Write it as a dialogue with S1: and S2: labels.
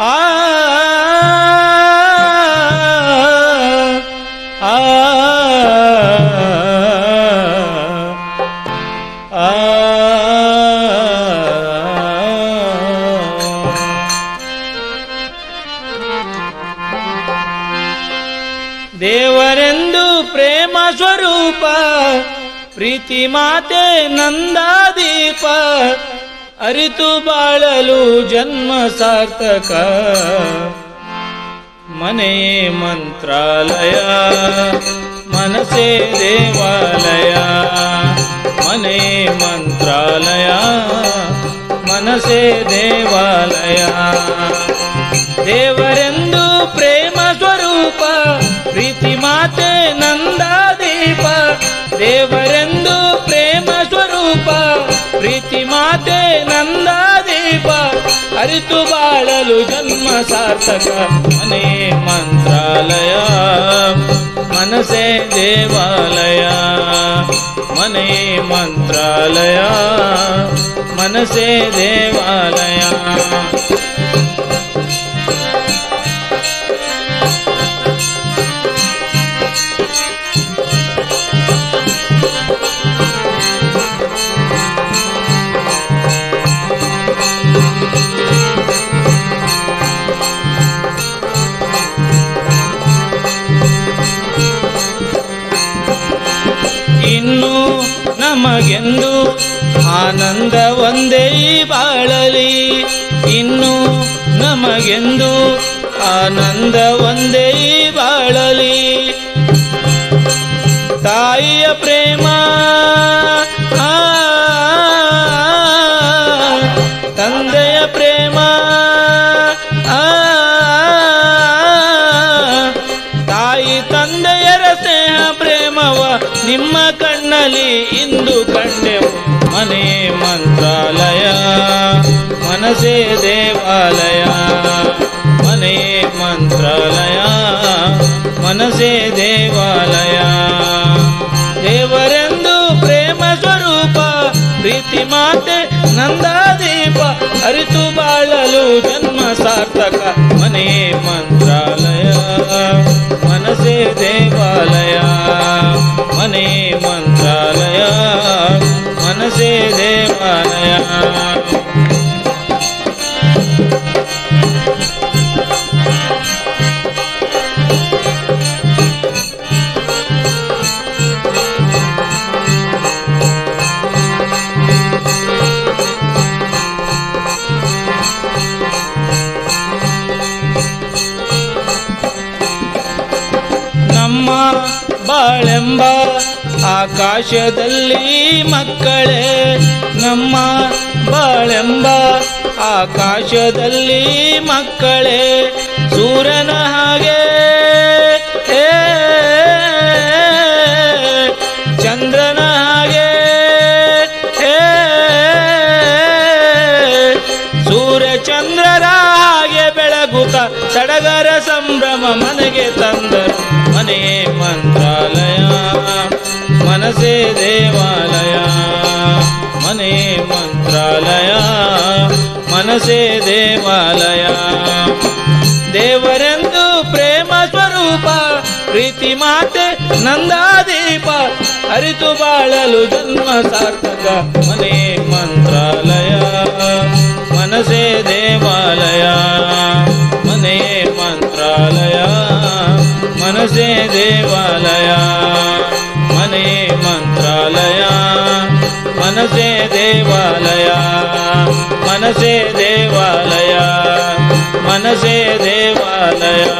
S1: ಆ ಪ್ರೇಮ ಪ್ರೀತಿ ಮಾತೆ ನಂದಾದೀಪ. ಅರಿತು ಬಾಳಲು ಜನ್ಮ ಸಾರ್ಥಕ ಮನೆಯೇ ಮಂತ್ರಾಲಯ ಮನಸೇ ದೇವಾಲಯ ಮನೆಯೇ ಮಂತ್ರಾಲಯ ಮನಸೇ ದೇವಾಲಯ ದೇವರೆಂದು ಪ್ರೇಮ ಸ್ವರೂಪ ಪ್ರೀತಿ ಮಾತೆ ಪ್ರೀತಿ ಮಾತೆ ನಂದಾದೀಪ ಅರಿತು ಬಾಳಲು ಜನ್ಮ ಸಾರ್ಥಕ ಮನೆ ಮಂತ್ರಾಲಯ ಮನಸೇ ದೇವಾಲಯ ಮನೆ ಮಂತ್ರಾಲಯ ಮನಸೇ ದೇವಾಲಯ ನಮಗೆಂದು ಆನಂದ ಒಂದೇ ಬಾಳಲಿ. ಇನ್ನು ನಮಗೆಂದು ಆನಂದ ಒಂದೇ ಬಾಳಲಿ. ತಾಯಿಯ ಪ್ರೇಮ मनसे देवालया मने मन्त्रालया मनसे देवालया देवरेन्दु प्रेम स्वरूप प्रीतिमाते नन्दादीप हरितु बाळलु जन्म सार्थक मने मन्त्रालया मनसे देवालया मने मन्त्र ಬಾಳೆಂಬ ಆಕಾಶದಲ್ಲಿ ಮಕ್ಕಳೇ, ನಮ್ಮ ಬಾಳೆಂಬ ಆಕಾಶದಲ್ಲಿ ಮಕ್ಕಳೇ ಸೂರ್ಯನ ಹಾಗೆ ಚಂದ್ರನ ಹಾಗೆ ಸೂರ್ಯ ಚಂದ್ರರ ಹಾಗೆ ಬೆಳಗುತ್ತ, ಸಡಗರ ಸಂಭ್ರಮ ಮನೆಗೆ ತಂದರು. ಮನಸೇ ದೇವಾಲಯ ಮನೆ ಮಂತ್ರಾಲಯ ಮನಸೇ ದೇವಾಲಯ ದೇವರೆಂದು ಪ್ರೇಮ ಸ್ವರೂಪ ಪ್ರೀತಿ ಮಾತೆ ನಂದಾದೀಪ ಅರಿತು ಬಾಳಲು ಜನ್ಮ ಸಾರ್ಥಕ ಮನೆ ಮಂತ್ರಾಲಯ ಮನಸೇ ದೇವಾಲಯ ಮನೆ ಮಂತ್ರಾಲಯ ಮನಸೇ ದೇವಾಲಯ मनसे देवालया मनसे देवालया मनसे देवालया।